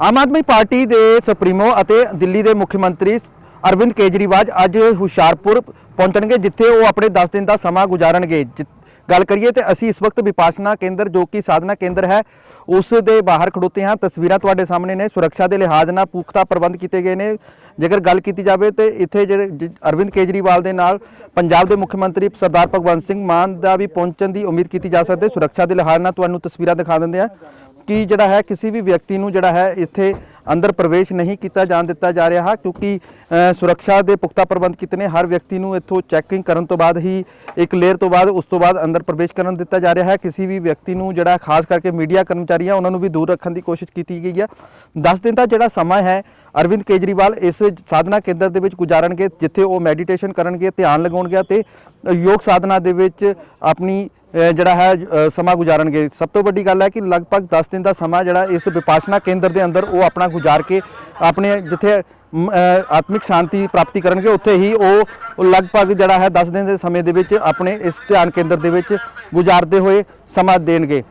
Aam Aadmi party ਦੇ supremo ਅਤੇ ਦਿੱਲੀ ਦੇ ਮੁੱਖ ਮੰਤਰੀ ਅਰਵਿੰਦ ਕੇਜਰੀਵਾਲ ਅੱਜ ਹੁਸ਼ਿਆਰਪੁਰ ਪਹੁੰਚਣਗੇ, ਜਿੱਥੇ ਉਹ ਆਪਣੇ 10 ਦਿਨ ਦਾ ਸਮਾਂ ਗੁਜ਼ਾਰਨਗੇ। ਜਿ- ਗੱਲ ਕਰੀਏ ਤੇ ਅਸੀਂ ਇਸ ਵਕਤ ਵਿਪਾਸ਼ਨਾ ਕੇਂਦਰ, ਜੋ ਕਿ ਸਾਧਨਾ ਕੇਂਦਰ ਹੈ, ਉਸ ਦੇ ਬਾਹਰ ਖੜੋਤੇ ਹਾਂ। ਤਸਵੀਰਾਂ ਤੁਹਾਡੇ ਸਾਹਮਣੇ ਨੇ। ਸੁਰੱਖਿਆ ਦੇ ਲਿਹਾਜ਼ ਨਾਲ ਪੁਖਤਾ ਪ੍ਰਬੰਧ ਕੀਤੇ ਗਏ ਨੇ। ਜੇਕਰ ਗੱਲ ਕੀਤੀ ਜਾਵੇ ਤੇ ਇੱਥੇ ਜਿਹੜੇ ਜ- ਅਰਵਿੰਦ ਕੇਜਰੀਵਾਲ ਦੇ ਨਾਲ ਪੰਜਾਬ ਦੇ ਮੁੱਖ ਮੰਤਰੀ ਸਰਦਾਰ ਭਗਵੰਤ ਸਿੰਘ ਮਾਨ ਦਾ ਵੀ ਪਹੁੰਚਣ ਦੀ ਉਮੀਦ ਕੀਤੀ ਜਾ ਸਕਦੀ ਹੈ। ਸੁਰੱਖਿਆ ਦੇ ਲਿਹਾਜ਼ ਨਾਲ ਤੁਹਾਨੂੰ ਤਸਵੀਰਾਂ ਦਿਖਾ ਦਿੰਦੇ ਆ ਕਿ ਜਿਹੜਾ ਹੈ, ਕਿਸੇ ਵੀ ਵਿਅਕਤੀ ਨੂੰ ਜਿਹੜਾ ਹੈ, ਇੱਥੇ ਅੰਦਰ ਪ੍ਰਵੇਸ਼ ਨਹੀਂ ਕੀਤਾ ਜਾਣ ਦਿੱਤਾ ਜਾ ਰਿਹਾ ਹੈ, ਕਿਉਂਕਿ ਸੁਰੱਖਿਆ ਦੇ ਪੁਖਤਾ ਪ੍ਰਬੰਧ ਕੀਤੇ ਨੇ। ਹਰ ਵਿਅਕਤੀ ਨੂੰ ਇੱਥੋਂ ਚੈਕਿੰਗ ਕਰਨ ਤੋਂ ਬਾਅਦ ਹੀ, ਇੱਕ ਲੇਅਰ ਤੋਂ ਬਾਅਦ, ਉਸ ਤੋਂ ਬਾਅਦ ਅੰਦਰ ਪ੍ਰਵੇਸ਼ ਕਰਨ ਦਿੱਤਾ ਜਾ ਰਿਹਾ ਹੈ। ਕਿਸੇ ਵੀ ਵਿਅਕਤੀ ਨੂੰ ਜਿਹੜਾ ਖਾਸ ਕਰਕੇ ਮੀਡੀਆ ਕਰਮਚਾਰੀ ਆ ਉਹਨਾਂ ਨੂੰ ਵੀ ਦੂਰ ਰੱਖਣ ਦੀ ਕੋਸ਼ਿਸ਼ ਕੀਤੀ ਗਈ ਹੈ। 10 ਦਿਨ ਦਾ ਜਿਹੜਾ ਸਮਾਂ ਹੈ ਅਰਵਿੰਦ ਕੇਜਰੀਵਾਲ ਇਸ ਸਾਧਨਾ ਕੇਂਦਰ ਦੇ ਵਿੱਚ ਗੁਜ਼ਾਰਨਗੇ, ਜਿੱਥੇ ਉਹ ਮੈਡੀਟੇਸ਼ਨ ਕਰਨਗੇ, ਧਿਆਨ ਲਗਾਉਣਗੇ ਤੇ ਯੋਗ ਸਾਧਨਾ ਦੇ ਵਿੱਚ ਆਪਣੀ ਜਿਹੜਾ ਹੈ ਸਮਾਂ ਗੁਜ਼ਾਰਨਗੇ। ਸਭ ਤੋਂ ਵੱਡੀ ਗੱਲ ਹੈ ਕਿ ਲਗਭਗ 10 ਦਿਨ ਦਾ ਸਮਾਂ ਜਿਹੜਾ ਇਸ ਵਿਪਾਸ਼ਨਾ ਕੇਂਦਰ ਦੇ ਅੰਦਰ ਉਹ ਆਪਣਾ ਗੁਜ਼ਾਰ ਕੇ ਆਪਣੇ ਜਿੱਥੇ ਆਤਮਿਕ ਸ਼ਾਂਤੀ ਪ੍ਰਾਪਤੀ ਕਰਨਗੇ, ਉੱਥੇ ਹੀ ਉਹ ਉਹ ਲਗਭਗ ਜਿਹੜਾ ਹੈ 10 ਦਿਨ ਦੇ ਸਮੇਂ ਦੇ ਵਿੱਚ ਆਪਣੇ ਇਸ ਧਿਆਨ ਕੇਂਦਰ ਦੇ ਵਿੱਚ ਗੁਜ਼ਾਰਦੇ ਹੋਏ ਸਮਾਂ ਦੇਣਗੇ।